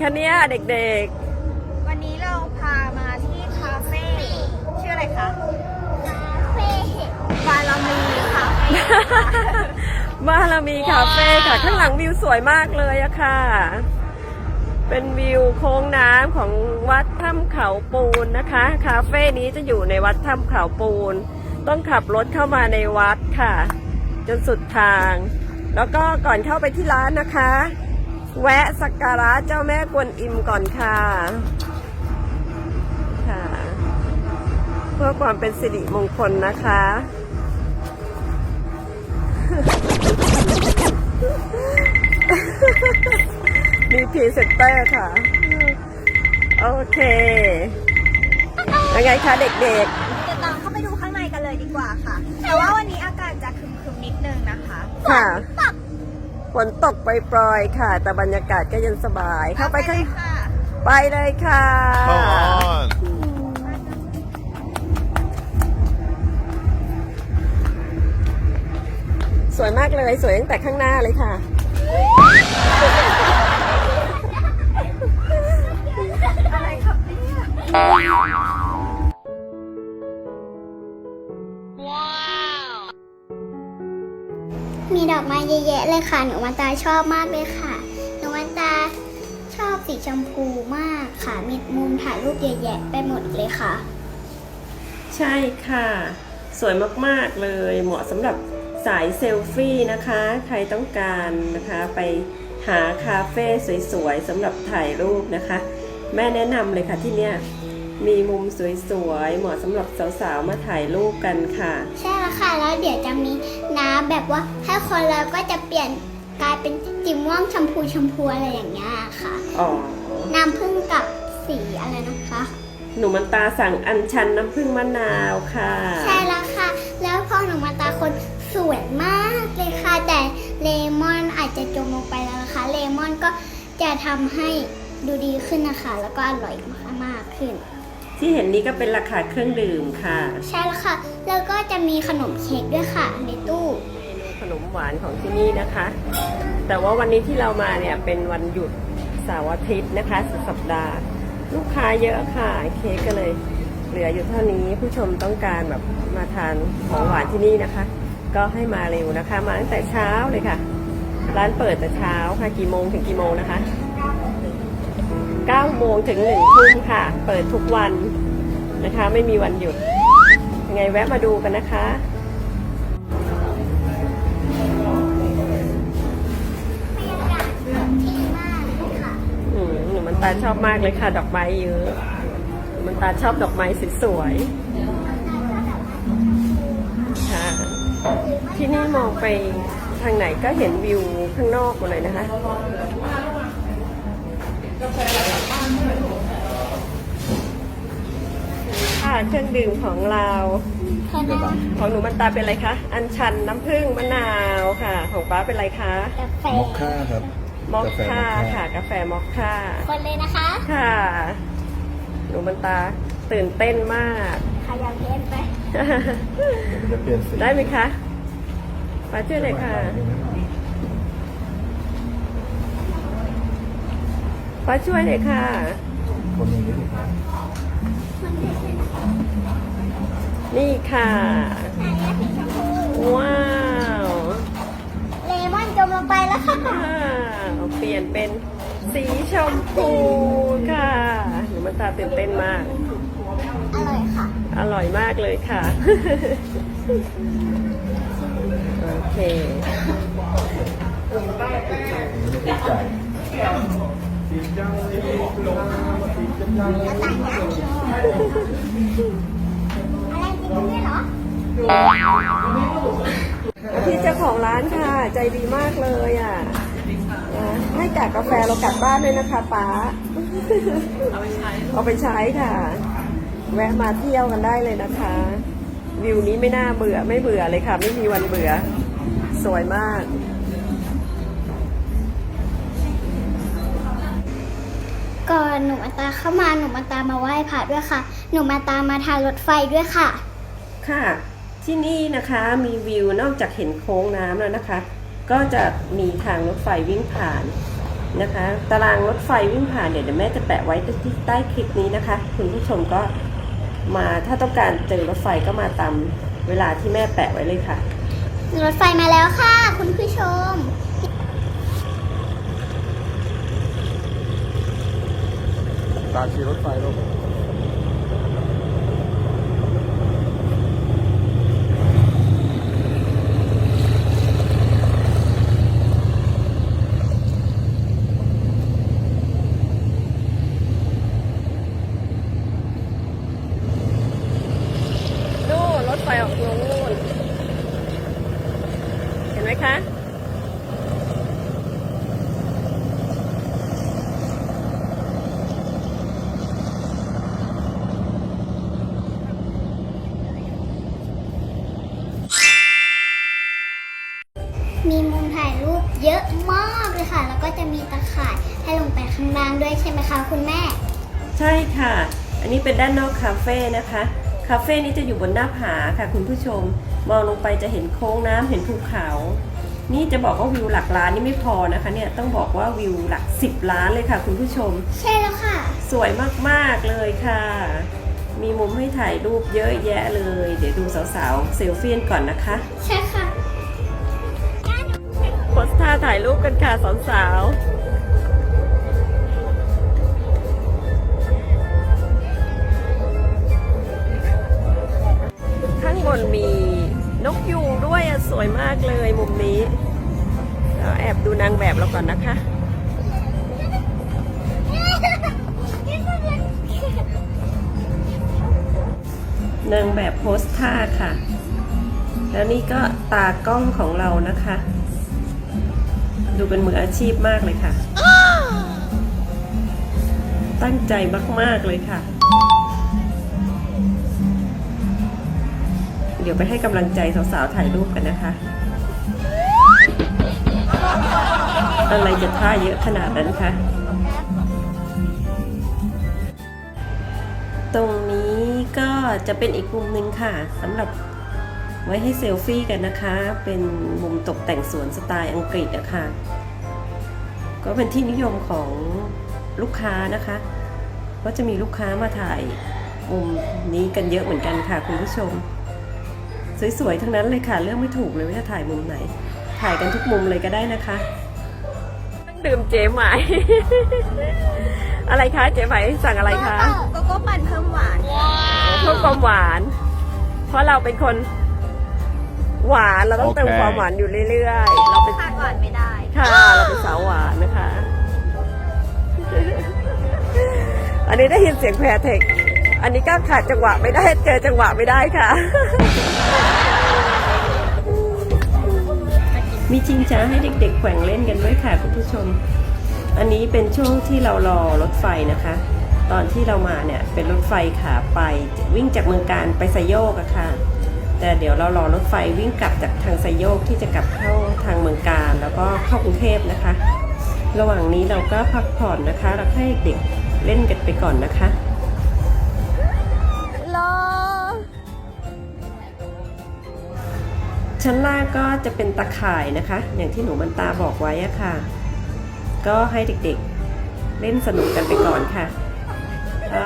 คะเนี่ยเด็กวันนี้เราพามาที่คาเฟ่ชื่ออะไรคะคาเฟ่บาลามีคาเฟ่ๆบ้านเรามีคาเฟ่ค่ะ ข้างหลังวิวสวยมากเลยอะค่ะ เป็นวิวโค้งน้ำของวัดถ้ำเขาปูนนะคะ คาเฟ่นี้จะอยู่ในวัดถ้ำเขาปูน ต้องขับรถเข้ามาในวัดค่ะ จนสุดทาง แล้วก็ก่อนเข้าไปที่ร้านนะคะ แวะสักการะเจ้าแม่กวนอิมก่อนค่ะค่ะ เพื่อความเป็นสิริมงคลนะคะ มีพรีเซนเตอร์ค่ะ โอเค ยังไงคะเด็กเดี๋ยวตามเข้าไปดูข้างในกันเลยดีกว่าค่ะ แต่ว่าวันนี้อากาศจะครึมๆนิดนึงนะคะๆค่ะ ฝนตกปล่อยๆค่ะ แต่บรรยากาศก็ยังสบาย เข้าไปข้างเลยค่ะไปเลยค่ะ Come on. สวยมากเลยสวยตั้งแต่ข้างหน้าเลยค่ะ อะไรครับเนี่ย เยอะแยะเลยค่ะ หนูวันตาชอบมากเลยค่ะ หนูวันตาชอบสีชมพูมากค่ะ มีมุมถ่ายรูปเยอะแยะไปหมดเลยค่ะ ใช่ค่ะ สวยมากๆเลย เหมาะสำหรับสายเซลฟี่นะคะ ใครต้องการนะคะไปหาคาเฟ่สวยๆสำหรับถ่ายรูปนะคะ แม่แนะนำเลยค่ะที่เนี่ยมีมุมสวยๆ เหมาะสำหรับสาวๆ มาถ่ายรูปกันค่ะ ใช่แล้วค่ะ แล้วเดี๋ยวจะมี น้ำแบบว่าถ้าคนเราก็จะเปลี่ยนกลายเป็นสีม่วงชมพูชมพูอะไรอย่างเงี้ยค่ะ อ๋อ น้ำผึ้งกับสีอะไรนะคะ หนูมันตาสั่งอัญชันน้ำผึ้งมะนาวค่ะ ใช่แล้วค่ะ แล้วพอหนูมาตาคนสวยมากเลยค่ะ แต่เลมอนอาจจะจมลงไปแล้วนะคะ เลมอนก็จะทำให้ดูดีขึ้นนะคะ แล้วก็อร่อยมากๆขึ้น ที่เห็นนี้ก็เป็นราคาเครื่องดื่มค่ะ ใช่แล้วค่ะ แล้วก็จะมีขนมเค้กด้วยค่ะ ในตู้ขนมหวานของที่นี่นะคะ แต่ว่าวันนี้ที่เรามาเนี่ยเป็นวันหยุดเสาร์อาทิตย์นะคะสุดสัปดาห์ ลูกค้าเยอะค่ะ เค้กก็เลย เหลืออยู่เท่านี้ผู้ชมต้องการแบบมาทานของหวานที่นี่นะคะ ก็ให้มาเร็วนะคะ มาตั้งแต่เช้าเลยค่ะ ร้านเปิดแต่เช้าค่ะกี่โมงถึงกี่โมงนะคะ 9 โมงถึง1ทุ่มค่ะ เปิดทุกวันนะคะ ไม่มีวันหยุด ยังไงแวะมาดูกันนะคะดีมากค่ะอืมหนูมันตาชอบมากเลยค่ะ ดอกไม้เยอะหนูมันตาชอบดอกไม้สวยๆค่ะ ที่นี่มองไปทางไหนก็เห็นวิวข้างนอกหมดเลยนะคะ ค่ะเครื่องดื่มของเราของหนูมันตาเป็นอะไรคะ อัญชันน้ำผึ้งมะนาวค่ะ ของป้าเป็นอะไรคะกาแฟมอคค่าครับมอคกาแฟค่ามอคค่ะ กาแฟมอคค่าคนเลยนะคะค่ะ หนูมันตาตื่นเต้นมากใครอยากเล่นไหมเดี๋ยวจะเปลี่ยนสีได้ไหมคะป้าช่วยเลยค่ะป้าช่วยเลยค่ะคนนี้ดีครั นี่ค่ะอันนี้สีชมพูว้าวเลมอนจมลงไปแล้วค่ะว้าวเปลี่ยนเป็นสีชมพูค่ะหนูมันตาตื่นเต้นมาก อร่อยค่ะ อร่อยมากเลยค่ะ โอเคดีใจแล้วต่างนะ อะไรกินด้เหรอพี่เจ้าของร้านค่ะ ใจดีมากเลยอะให้กากกาแฟเรากลับบ้านด้วยนะคะป๊าเอาไปใช้เอาไปใช้ค่ะ แวะมาเที่ยวกันได้เลยนะคะ วิวนี้ไม่น่าเบื่อไม่เบื่อเลยค่ะ ไม่มีวันเบื่อ สวยมากก่อนหนูมาตาเข้ามาหนูมาตามาไหว้พระด้วยค่ะ หนูมาตามาทานรถไฟด้วยค่ะ ค่ะ ที่นี่นะคะมีวิวนอกจากเห็นโค้งน้ำแล้วนะคะ ก็จะมีทางรถไฟวิ่งผ่านนะคะ ตารางรถไฟวิ่งผ่านเนี่ยเดี๋ยวแม่จะแปะไว้ที่ใต้คลิปนี้นะคะ คุณผู้ชมก็มาถ้าต้องการเจอรถไฟก็มาตามเวลาที่แม่แปะไว้เลยค่ะรถไฟมาแล้วค่ะ คุณผู้ชมตาชีรถไฟลูก นู่นรถไฟออกลงนู่น เห็นไหมคะ มีมุมถ่ายรูปเยอะมากเลยค่ะ แล้วก็จะมีตะข่ายให้ลงไปข้างล่างด้วยใช่ไหมคะคุณแม่ ใช่ค่ะ อันนี้เป็นด้านนอกคาเฟ่นะคะ คาเฟ่นี้จะอยู่บนหน้าผาค่ะคุณผู้ชม มองลงไปจะเห็นโค้งน้ำเห็นภูเขา นี่จะบอกว่าวิวหลักล้านนี่ไม่พอนะคะเนี่ยต้องบอกว่าวิวหลักสิบล้านเลยค่ะ คุณผู้ชม ใช่แล้วค่ะ สวยมากๆเลยค่ะ มีมุมให้ถ่ายรูปเยอะแยะเลย เดี๋ยวดูสาวๆเซลฟี่กันก่อนนะคะ ใช่ค่ะโพสท่าถ่ายรูปกันค่ะสาวๆ ข้างบนมีนกยูงด้วยสวยมากเลยมุมนี้เราแอบดูนางแบบเราก่อนนะคะ นางแบบโพสท่าค่ะ แล้วนี่ก็ตากล้องของเรานะคะ ดูเป็นมืออาชีพมากเลยค่ะ ตั้งใจมากๆเลยค่ะ เดี๋ยวไปให้กำลังใจสาวๆถ่ายรูปกันนะคะ อะไรจะท่าเยอะขนาดนั้นคะตรงนี้ก็จะเป็นอีกมุมหนึ่งค่ะสำหรับ ไว้ให้เซลฟี่กันนะคะ เป็นมุมตกแต่งสวนสไตล์อังกฤษอะค่ะก็เป็นที่นิยมของลูกค้านะคะ ก็จะมีลูกค้ามาถ่ายมุมนี้กันเยอะเหมือนกันค่ะคุณผู้ชม สวยๆ ทั้งนั้นเลยค่ะเลือกไม่ถูกเลยว่าจะถ่ายมุมไหน ถ่ายกันทุกมุมเลยก็ได้นะคะดื่มเจ๊ไหม อะไรคะเจ๊ไหมสั่งอะไรคะโกโก้ปั่นเพิ่มหวานเพิ่มความหวาน เพราะเราเป็นคน หวานเราต้องเติมโอเค ความหวานอยู่เรื่อยๆ เราเป็นขาดหวานไม่ได้ค่ะเราเป็นสาวหวานนะคะ อันนี้ได้ยินเสียงแพรเทค อันนี้ก็ขาดจังหวะไม่ได้เจอจังหวะไม่ได้ค่ะ มีชิงช้าให้เด็กๆแขว่งเล่นกันด้วยค่ะคุณผู้ชม อันนี้เป็นช่วงที่เรารอรถไฟนะคะ ตอนที่เรามาเนี่ยเป็นรถไฟขาไปวิ่งจากเมืองการไปไซโยกอะค่ะ แต่เดี๋ยวเรารอรถไฟวิ่งกลับจากทางไซโยกที่จะกลับเข้าทางเมืองการ แล้วก็เข้ากรุงเทพนะคะ ระหว่างนี้เราก็พักผ่อนนะคะแล้วให้เด็กเล่นกันไปก่อนนะคะรอชั้นล่างก็จะเป็นตะข่ายนะคะ อย่างที่หนูมันตาบอกไว้อะค่ะ ก็ให้เด็กๆเล่นสนุกกันไปก่อนค่ะก็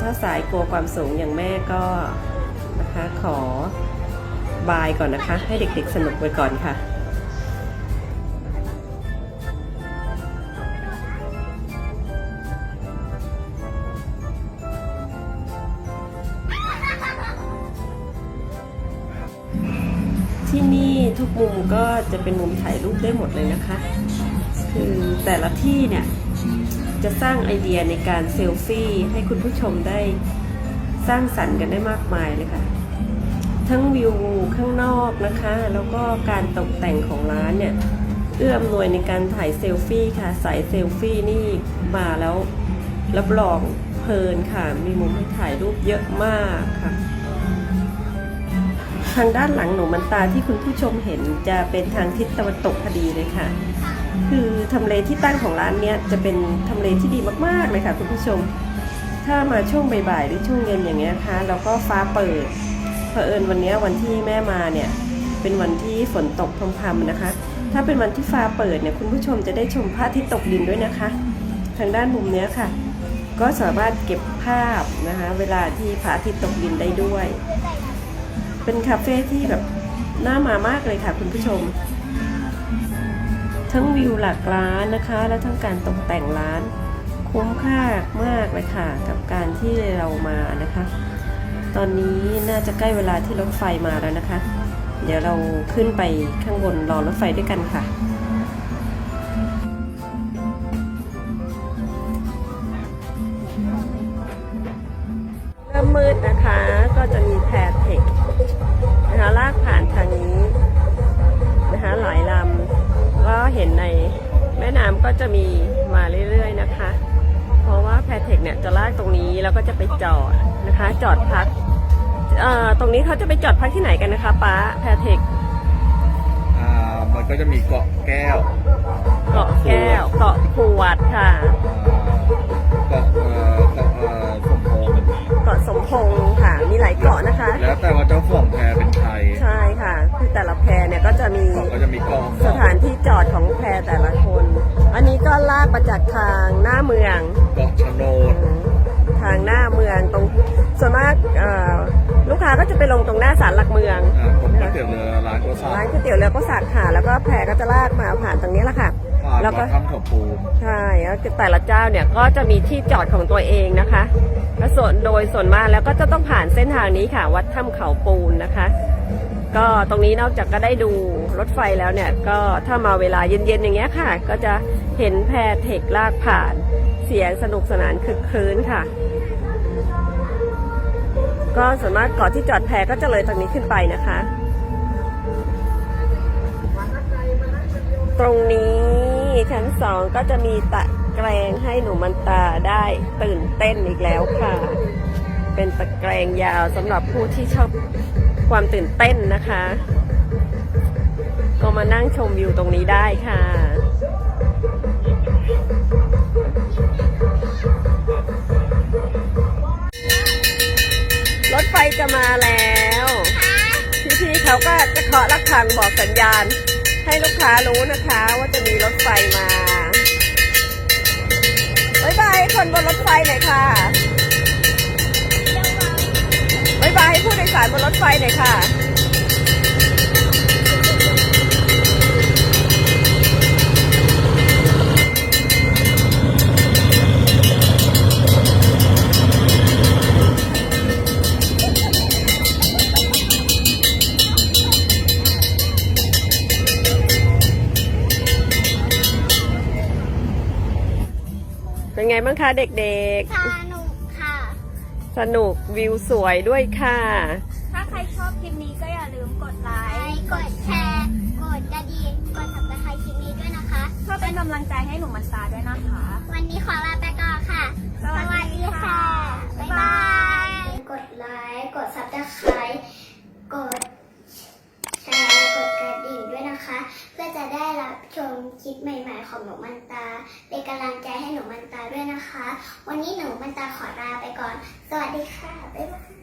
ถ้าสายกลัวความสูงอย่างแม่ก็ นะคะ ขอบายก่อนนะคะ ให้เด็กๆสนุกไปก่อนค่ะที่นี่ทุกมุมก็จะเป็นมุมถ่ายรูปได้หมดเลยนะคะ คือแต่ละที่เนี่ย จะสร้างไอเดียในการเซลฟี่ให้คุณผู้ชมได้ สร้างสรรค์กันได้มากมายเลยค่ะ ทั้งวิวข้างนอกนะคะ แล้วก็การตกแต่งของร้านเนี่ย เอื้ออำนวยในการถ่ายเซลฟี่ค่ะสายเซลฟี่นี่มาแล้วรับรองเพลินค่ะ มีมุมให้ถ่ายรูปเยอะมากค่ะ ทางด้านหลังหนูมันตาที่คุณผู้ชมเห็นจะเป็นทางทิศตะวันตกพอดีเลยค่ะ คือทำเลที่ตั้งของร้านเนี้ยจะเป็นทำเลที่ดีมากๆเลยค่ะคุณผู้ชม ถ้ามาช่วงบ่ายๆหรือช่วงเย็นอย่างเงี้ยนะคะแล้วก็ฟ้าเปิดเผอิญวันเนี้ยวันที่แม่มาเนี่ยเป็นวันที่ฝนตกพรำๆนะคะ ถ้าเป็นวันที่ฟ้าเปิดเนี่ยคุณผู้ชมจะได้ชมพระอาทิตย์ตกดินด้วยนะคะ ทางด้านมุมเนี้ยค่ะ ก็สามารถเก็บภาพนะคะ เวลาที่พระอาทิตย์ตกดินได้ด้วย เป็นคาเฟ่ที่แบบน่ามามากเลยค่ะ คุณผู้ชม ทั้งวิวหลักล้านนะคะ และทั้งการตกแต่งร้าน คุ้มค่ามากเลยค่ะกับการที่เรามานะคะ ตอนนี้น่าจะใกล้เวลาที่รถไฟมาแล้วนะคะ เดี๋ยวเราขึ้นไปข้างบนรอรถไฟด้วยกันค่ะ นะคะ จอดพักเอ่อตรงนี้เขาจะไปจอดพักที่ไหนกันนะคะป้าแพรเทคอ่ามันก็จะมีเกาะแก้ว เกาะแก้ว เกาะขวดค่ะอ่าเกาะเอ่อเกาะเอ่อสมพงษ์เกาะสมพงษ์ค่ะ มีหลายเกาะนะคะ แล้วแต่ว่าเจ้าของแพเป็นาก็จะไปลงตรงหน้าศาลหลักเมืองอ่าผมก๋วยเตี๋ยวเรือร้านโกซ่าร้านก๋วยเตี๋ยวเรือก็สักค่ะ แล้วก็แพก็จะลากมาผ่านตรงนี้แหละค่ะ ผ่านแล้วก็วัดถ้ำเขาปูนใช่แล้วแต่ละเจ้าเนี่ยก็จะมีที่จอดของตัวเองนะคะและส่วนโดยส่วนมากแล้วก็จะต้องผ่านเส้นทางนี้ค่ะ วัดถ้ำเขาปูนนะคะ ก็ตรงนี้นอกจากก็ได้ดูรถไฟแล้วเนี่ย ก็ถ้ามาเวลาเย็นๆอย่างเงี้ยค่ะ ก็จะเห็นแพเทคลากผ่าน เสียงสนุกสนานคึกคืนค่ะ ก็ส่วนมากเกาะที่จอดแพก็จะเลยตรงนี้ขึ้นไปนะคะ ตรงนี้ชั้นสองก็จะมีตะแกรงให้หนูมันตาได้ตื่นเต้นอีกแล้วค่ะ เป็นตะแกรงยาวสำหรับผู้ที่ชอบความตื่นเต้นนะคะ ก็มานั่งชมวิวตรงนี้ได้ค่ะ ไฟจะมาแล้ว พี่ๆเขาก็จะเคาะระฆังบอกสัญญาณ ให้ลูกค้ารู้นะคะว่าจะมีรถไฟมาบายบายคนบนรถไฟหน่อยค่ะบายบายผู้โดยสารบนรถไฟหน่อยค่ะ บ้างคะเด็กสนุกค่ะ ๆ สนุกวิวสวยด้วยค่ะ ถ้าใครชอบคลิปนี้ก็อย่าลืมกดไลไลค์ค์กดแชร์ กดกระดิ่งกดสับสไครต์คลิปนี้ด้วยนะคะ เพื่อเป็นกำลังใจให้หนูมันตาด้วยนะคะ วันนี้ขอลาไปก่อนค่ะ สวัสดีค่ะ บ๊ายบาย กดไลค์ กดซับสไครต์กดแชร์ กดกระดิ่งด้วยนะคะ เพื่อจะได้รับชมคลิปใหม่ ๆ ของหนูมันตา เป็นกำลังใจ วันนี้หนูมันตาขอลาไปก่อน สวัสดีค่ะ บ๊ายบาย